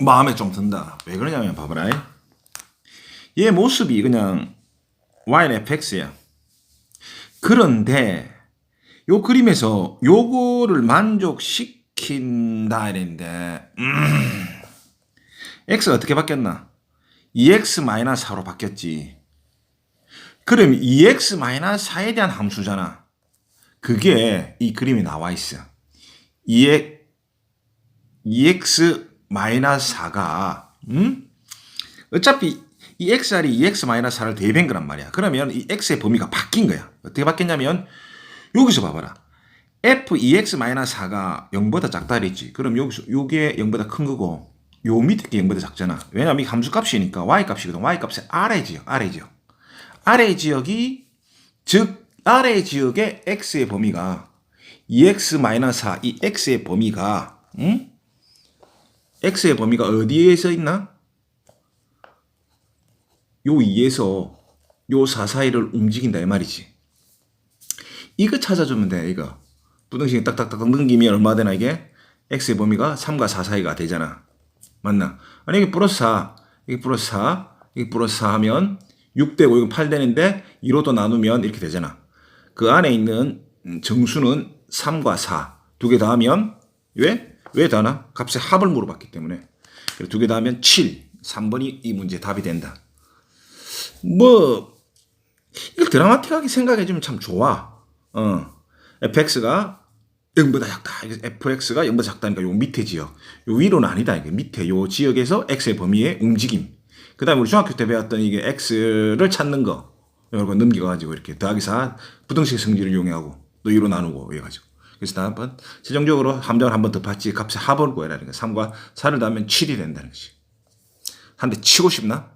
마음에 좀 든다. 왜 그러냐면 봐봐라. 얘 모습이 그냥 YNFX야. 그런데 요 그림에서 요거를 만족시킨다 이랬는데 음, x가 어떻게 바뀌었나? 2x-4로 바뀌었지. 그럼 2x-4에 대한 함수잖아. 그게 이 그림에 나와 있어. 2x, 2x-4가 음? 어차피 이 xr이 2x-4를 대입한 거란 말이야. 그러면 이 x의 범위가 바뀐 거야. 어떻게 바뀌었냐면 여기서 봐봐라. f 2x-4가 0보다 작다 그랬지. 그럼 여기서 요게 0보다 큰 거고 요 밑에 게 0보다 작잖아. 왜냐면 이 함수값이니까 y값이거든. y값의 아래 지역, 아래 지역. 아래 지역이 즉 아래 지역의 x의 범위가 2x-4, 이 x의 범위가 응? X의 범위가 어디에서 있나? 요 2에서 요 4 사이를 움직인다 이 말이지. 이거 찾아주면 돼 이거. 부등식 딱딱딱 넘기면 얼마 되나 이게? x의 범위가 3과 4 사이가 되잖아. 맞나? 아니 이게 플러스 4, 이게 플러스 4, 이게 플러스 4 하면 6 되고 이거 8 되는데 2로도 나누면 이렇게 되잖아. 그 안에 있는 정수는 3과 4. 두개 더하면 왜? 왜 더하나? 값의 합을 물어봤기 때문에. 두개 더하면 7. 3번이 이 문제 답이 된다. 뭐 이걸 드라마틱하게 생각해 주면 참 좋아. 어. fx가 0보다 작다. fx가 0보다 작다니까 요 밑에 지역. 요 위로는 아니다. 이게 밑에 요 지역에서 x의 범위의 움직임. 그 다음에 우리 중학교 때 배웠던 이게 x를 찾는 거. 이거 넘겨가지고 이렇게 더하기 4 부등식 성질을 이용하고 또 위로 나누고 해가지고. 그래서 다음번 최종적으로 함정을 한 번더 받지 값의 합을 구해라는 거. 3과 4를 더하면 7이 된다는 거지. 한대 치고 싶나?